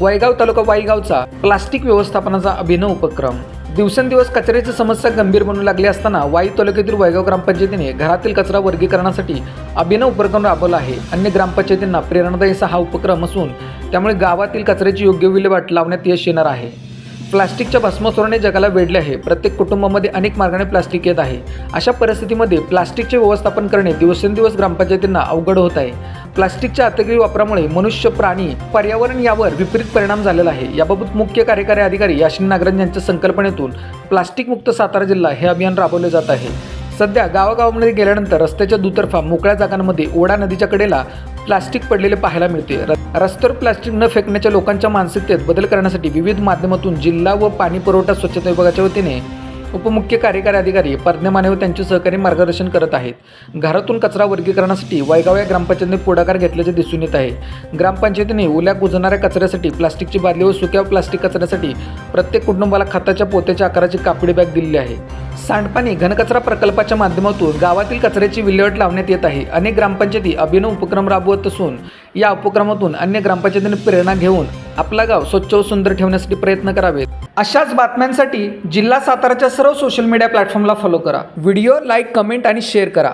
वायगाव तालुका वाईगावचा plastic व्यवस्थापनाचा अभिनव उपक्रम. दिवसेंदिवस कचऱ्याची समस्या गंभीर बनू लागली असताना वाई तालुक्यातील वायगाव ग्रामपंचायतीने घरातील कचरा वर्गीकरणासाठी अभिनव उपक्रम राबवला आहे. अन्य ग्रामपंचायतींना प्रेरणादायी असा हा उपक्रम असून त्यामुळे गावातील कचऱ्याची योग्य विल्हेवाट लावण्यात यश येणार आहे. प्लास्टिकच्या भस्मासुराने जगाला वेढले आहे. प्रत्येक कुटुंबामध्ये अनेक मार्गाने प्लास्टिक येत आहे. अशा परिस्थितीमध्ये प्लास्टिकचे व्यवस्थापन करणे दिवसेंदिवस ग्रामपंचायतींना अवघड होत आहे. प्लास्टिकच्या अतिक्रय वापरामुळे मनुष्य प्राणी पर्यावरण यावर विपरीत परिणाम झालेला आहे. याबाबत मुख्य कार्यकारी अधिकारी याशिन नागरन यांच्या संकल्पनेतून प्लास्टिक मुक्त सातारा जिल्हा हे अभियान राबवले जात आहे. सध्या गावागावामध्ये गेल्यानंतर रस्त्याच्या दुतर्फा मोकळ्या जागांमध्ये ओढा नदीच्या कडेला प्लास्टिक पडलेले पाहायला मिळते. र- रस्त्यावर प्लास्टिक न फेकण्याच्या लोकांच्या मानसिकतेत बदल करण्यासाठी विविध माध्यमातून जिल्हा व पाणी पुरवठा स्वच्छता विभागाच्या वतीने उपमुख्य कार्यकारी अधिकारी परज्ञा माने व त्यांचे सहकारी मार्गदर्शन करत आहेत. घरातून कचरा वर्गीकरणासाठी वायगाव या ग्रामपंचायतीने पुढाकार घेतल्याचे दिसून येत आहे. ग्रामपंचायतीने ओल्या कुजणाऱ्या कचऱ्यासाठी प्लास्टिकची बादली व सुक्या प्लास्टिक कचऱ्यासाठी प्रत्येक कुटुंबाला खताच्या पोत्याच्या आकाराची कापडी बॅग दिलेली आहे. सांडपाणी घनकचरा प्रकल्पाच्या माध्यमातून गावातील कचऱ्याची विल्हेवाट लावण्यात येत आहे. अनेक ग्रामपंचायती अभिनव उपक्रम राबवत असून या उपक्रमातून अन्य ग्रामपंचायतीने प्रेरणा घेऊन आपला गाव स्वच्छ व सुंदर ठेवण्यासाठी प्रयत्न करावेत. अशाच बातम्यांसाठी जिल्हा साताराच्या सर्व सोशल मीडिया प्लॅटफॉर्मला फॉलो करा. व्हिडिओ लाईक कमेंट आणि शेअर करा.